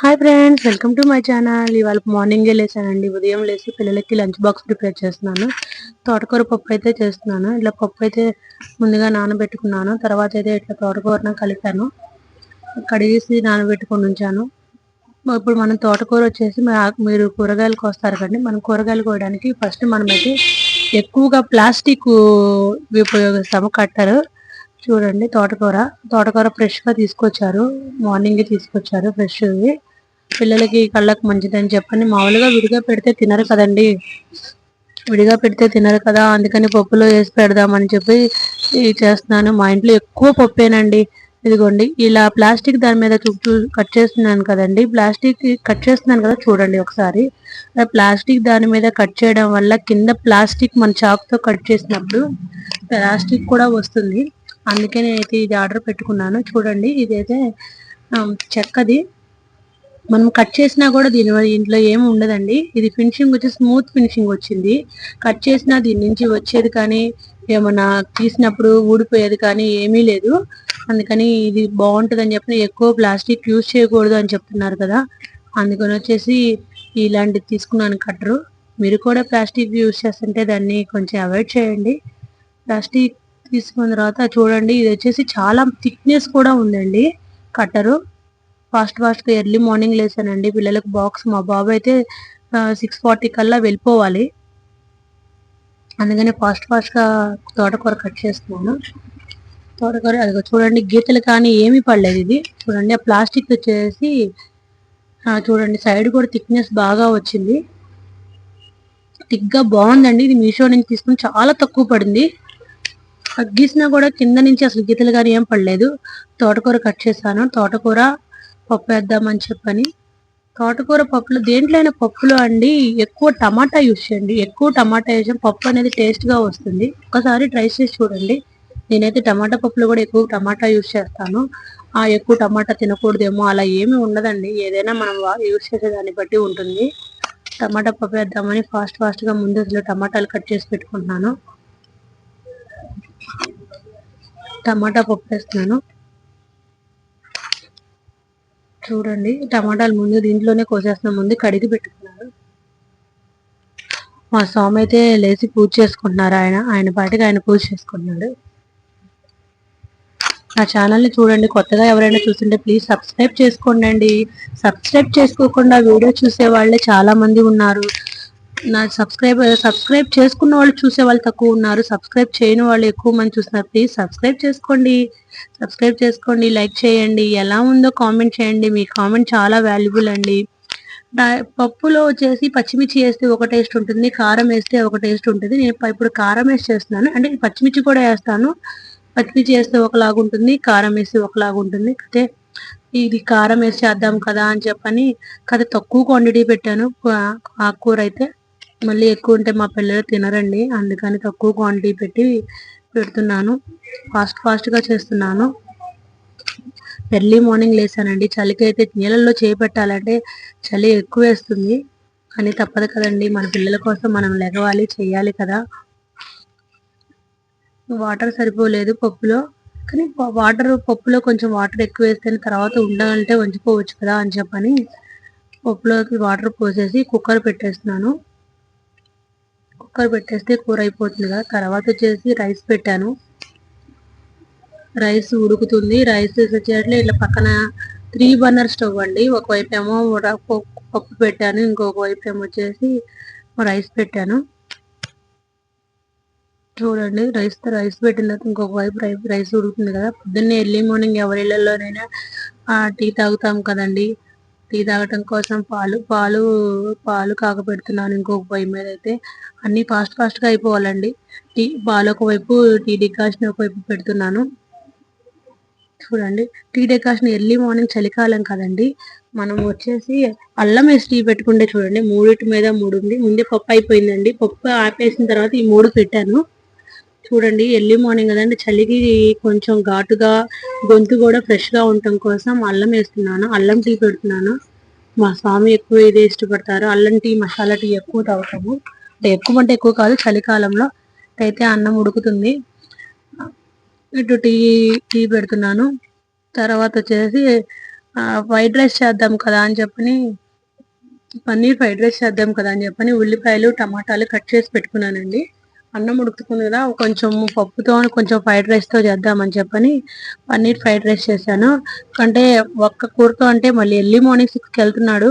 Hi friends welcome to my channel ఇవాళ మార్నింగే లేసానండి ఉదయం లేచి పిల్లలకి లంచ్ బాక్స్ ప్రిపేర్ చేస్తున్నాను. తోటకూర పప్పు అయితే చేస్తున్నాను. ఇట్లా పప్పు అయితే ముందుగా నానబెట్టుకున్నాను. తర్వాత అయితే ఇట్లా తోటకూరను కలిపాను. కడిగేసి నానబెట్టుకొని ఉంచాను. ఇప్పుడు మనం తోటకూర వచ్చేసి మీరు కూరగాయలు కోస్తారు కండి మనం కూరగాయలు కోయడానికి ఫస్ట్ మనమైతే ఎక్కువగా ప్లాస్టిక్ ఉపయోగిస్తాము కట్టరు. చూడండి తోటకూర. తోటకూర ఫ్రెష్గా తీసుకొచ్చారు. మార్నింగే తీసుకొచ్చారు ఫ్రెష్ పిల్లలకి కళ్ళకు మంచిదని చెప్పండి మామూలుగా విడిగా పెడితే తినరు కదండి. విడిగా పెడితే తినరు కదా అందుకని పప్పులో వేసి పెడదామని చెప్పి చేస్తున్నాను. మా ఇంట్లో ఎక్కువ పప్పేనండి. ఇదిగోండి ఇలా ప్లాస్టిక్ దాని మీద చుట్టూ కట్ చేస్తున్నాను కదండి. ప్లాస్టిక్ కట్ చేస్తున్నాను కదా చూడండి ఒకసారి. ప్లాస్టిక్ దాని మీద కట్ చేయడం వల్ల కింద ప్లాస్టిక్ మన చాక్తో కట్ చేసినప్పుడు ప్లాస్టిక్ కూడా వస్తుంది. అందుకే నేనైతే ఇది ఆర్డర్ పెట్టుకున్నాను. చూడండి ఇదైతే చెక్కది. మనం కట్ చేసినా కూడా దీని ఇంట్లో ఏమి ఉండదండి. ఇది ఫినిషింగ్ వచ్చి స్మూత్ ఫినిషింగ్ వచ్చింది. కట్ చేసినా దీని నుంచి వచ్చేది కానీ ఏమన్నా తీసినప్పుడు ఊడిపోయేది కానీ ఏమీ లేదు. అందుకని ఇది బాగుంటుంది అని చెప్పిన ఎక్కువ ప్లాస్టిక్ యూజ్ చేయకూడదు అని చెప్తున్నారు కదా. అందుకని వచ్చేసి ఇలాంటిది తీసుకున్నాను కట్టరు. మీరు కూడా ప్లాస్టిక్ యూజ్ చేస్తుంటే దాన్ని కొంచెం అవాయిడ్ చేయండి. ప్లాస్టిక్ తీసుకున్న తర్వాత చూడండి ఇది వచ్చేసి చాలా థిక్నెస్ కూడా ఉందండి కట్టరు. ఫాస్ట్ ఫాస్ట్గా ఎర్లీ మార్నింగ్ లేసానండి పిల్లలకు బాక్స్ మా బాబు అయితే సిక్స్ ఫార్టీ కల్లా వెళ్ళిపోవాలి. అందుకని ఫాస్ట్ ఫాస్ట్గా తోటకూర కట్ చేస్తున్నాను. తోటకూర అది చూడండి గీతలు కానీ ఏమీ పడలేదు ఇది. చూడండి ఆ ప్లాస్టిక్ వచ్చేసి చూడండి సైడ్ కూడా థిక్నెస్ బాగా వచ్చింది. థిక్గా బాగుందండి. ఇది మీషో నుంచి తీసుకుని చాలా తక్కువ పడింది. గీసినా కూడా కింద నుంచి అసలు గీతలు కానీ ఏం పడలేదు. తోటకూర కట్ చేశాను. తోటకూర పప్పు వేద్దామని చెప్పని. తోటకూర పప్పులు దేంట్లో అయినా పప్పులు అండి ఎక్కువ టమాటా యూస్ చేయండి. ఎక్కువ టమాటా వేసాం పప్పు అనేది టేస్ట్గా వస్తుంది. ఒకసారి ట్రై చేసి చూడండి. నేనైతే టమాటా పప్పులు కూడా ఎక్కువ టమాటా యూస్ చేస్తాను. ఆ ఎక్కువ టమాటా తినకూడదేమో అలా ఏమి ఉండదండి. ఏదైనా మనం యూస్ చేసే దాన్ని బట్టి ఉంటుంది. టమాటా పప్పు వేద్దామని ఫాస్ట్ ఫాస్ట్గా ముందు అసలు టమాటాలు కట్ చేసి పెట్టుకుంటున్నాను. టమాటా పప్పు వేస్తున్నాను. చూడండి టమాటాలు ముందు దీంట్లోనే కోసేస్తున్నాం. ముందు కడిగి పెట్టుకున్నారు మా స్వామి అయితే లేచి పూజ చేసుకుంటున్నారు ఆయన. ఆయన పాటికి ఆయన పూజ చేసుకుంటున్నాడు. నా ఛానల్ని చూడండి కొత్తగా ఎవరైనా చూస్తుంటే ప్లీజ్ సబ్స్క్రైబ్ చేసుకోండి సబ్స్క్రైబ్ చేసుకోకుండా వీడియో చూసే వాళ్ళే చాలా మంది ఉన్నారు. నా సబ్స్క్రైబ్ సబ్స్క్రైబ్ చేసుకున్న వాళ్ళు చూసే వాళ్ళు తక్కువ ఉన్నారు. సబ్స్క్రైబ్ చేయని వాళ్ళు ఎక్కువ మంది చూస్తున్నారు. ప్లీజ్ సబ్స్క్రైబ్ చేసుకోండి. సబ్స్క్రైబ్ చేసుకోండి. లైక్ చేయండి. ఎలా ఉందో కామెంట్ చేయండి. మీ కామెంట్ చాలా వాల్యుబుల్ అండి. పప్పులో వచ్చేసి పచ్చిమిర్చి వేస్తే ఒక టేస్ట్ ఉంటుంది. కారం వేస్తే ఒక టేస్ట్ ఉంటుంది. నేను ఇప్పుడు కారం వేసి చేస్తున్నాను. అంటే పచ్చిమిర్చి కూడా వేస్తాను. పచ్చిమిర్చి వేస్తే ఒకలాగా ఉంటుంది. కారం వేస్తే ఒకలాగా ఉంటుంది. అయితే ఇది కారం వేసి చేద్దాం కదా అని చెప్పని కదా తక్కువ క్వాంటిటీ పెట్టాను. ఆకుకూర అయితే మళ్ళీ ఎక్కువ ఉంటే మా పిల్లలు తినరండి. అందుకని తక్కువ క్వాంటిటీ పెట్టి పెడుతున్నాను. ఫాస్ట్ ఫాస్ట్గా చేస్తున్నాను. ఎర్లీ మార్నింగ్ లేసానండి. చలికి అయితే నీళ్ళల్లో చేపెట్టాలంటే చలి ఎక్కువ వేస్తుంది. కానీ తప్పదు కదండి. మన పిల్లల కోసం మనం లెగవాలి చేయాలి కదా. వాటర్ సరిపోలేదు పప్పులో. కానీ వాటర్ పప్పులో కొంచెం వాటర్ ఎక్కువ వేస్తే తర్వాత ఉండాలంటే వంచుకోవచ్చు కదా అని చెప్పని పప్పులోకి వాటర్ పోసేసి కుక్కర్ పెట్టేస్తున్నాను. కుక్కర్ పెట్టేస్తే కూర అయిపోతుంది కదా. తర్వాత వచ్చేసి రైస్ పెట్టాను. రైస్ ఉడుకుతుంది. రైస్ వచ్చేట్లే ఇట్లా పక్కన త్రీ బర్నర్ స్టవ్ అండి. ఒకవైపు ఏమో పప్పు పెట్టాను. ఇంకొక వైపు ఏమో వచ్చేసి రైస్ పెట్టాను. చూడండి రైస్ రైస్ పెట్టిన తర్వాత ఇంకొక వైపు రైస్ ఉడుకుతుంది కదా. పొద్దున్నే ఎర్లీ మార్నింగ్ ఎవరి టీ తాగుతాం కదండి. టీ తాగటం కోసం పాలు పాలు పాలు కాగపెడుతున్నాను ఇంకొక పొయ్యి మీద అయితే. అన్నీ ఫాస్ట్ ఫాస్ట్గా అయిపోవాలండి. టీ పాలు ఒకవైపు టీ డికాషన్ ఒకవైపు పెడుతున్నాను. చూడండి టీ డెకాషన్ ఎర్లీ మార్నింగ్ చలికాలం కదండి. మనం వచ్చేసి అల్లం వేసి టీ పెట్టుకుంటే చూడండి మూడింటి మీద మూడు ఉంది. ముందే పప్పు అయిపోయిందండి. పప్పు ఆపేసిన తర్వాత ఈ మూడు పెట్టాను. చూడండి ఎర్లీ మార్నింగ్ కదండి చలికి కొంచెం ఘాటుగా గొంతు కూడా ఫ్రెష్గా ఉండటం కోసం అల్లం వేస్తున్నాను. అల్లం టీ పెడుతున్నాను. మా స్వామి ఎక్కువ ఇదే ఇష్టపడతారు. అల్లం టీ మసాలా టీ ఎక్కువ తాగుతాము. అంటే ఎక్కువ అంటే ఎక్కువ కాదు చలికాలంలో అయితే అన్నం ఉడుకుతుంది. ఇటు టీ టీ పెడుతున్నాను. తర్వాత వచ్చేసి వైట్ రైస్ చేద్దాం కదా అని చెప్పని పన్నీర్ ఫ్రైడ్ రైస్ చేద్దాం కదా అని చెప్పని ఉల్లిపాయలు టమాటాలు కట్ చేసి పెట్టుకున్నానండి. అన్నం ఉడుకుతుంది కదా కొంచెం పప్పుతో కొంచెం ఫ్రైడ్ రైస్తో చేద్దామని చెప్పని పన్నీర్ ఫ్రైడ్ రైస్ చేశాను. అంటే ఒక్క కూరతో అంటే మళ్ళీ ఎర్లీ మార్నింగ్ సిక్స్కి వెళ్తున్నాడు.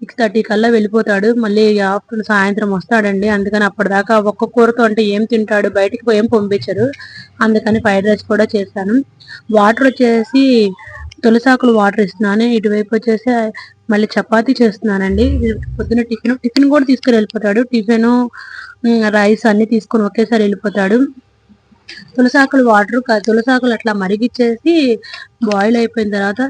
సిక్స్ థర్టీ కల్లా వెళ్ళిపోతాడు. మళ్ళీ ఆఫ్టర్నూన్ సాయంత్రం వస్తాడండి. అందుకని అప్పటిదాకా ఒక్క కూరతో అంటే ఏం తింటాడు బయటికి ఏం పంపించరు అందుకని ఫ్రైడ్ రైస్ కూడా చేశాను. వాటర్ వచ్చేసి తులసాకులు వాటర్ ఇస్తున్నాను. ఇటువైపు వచ్చేసి మళ్ళీ చపాతీ చేస్తున్నానండి. పొద్దున టిఫిన్ టిఫిన్ కూడా తీసుకుని వెళ్ళిపోతాడు. టిఫిన్ రైస్ అన్ని తీసుకొని ఒకేసారి వెళ్ళిపోతాడు. తులసాకులు వాటర్ తులసాకులు అట్లా మరిగిచ్చేసి బాయిల్ అయిపోయిన తర్వాత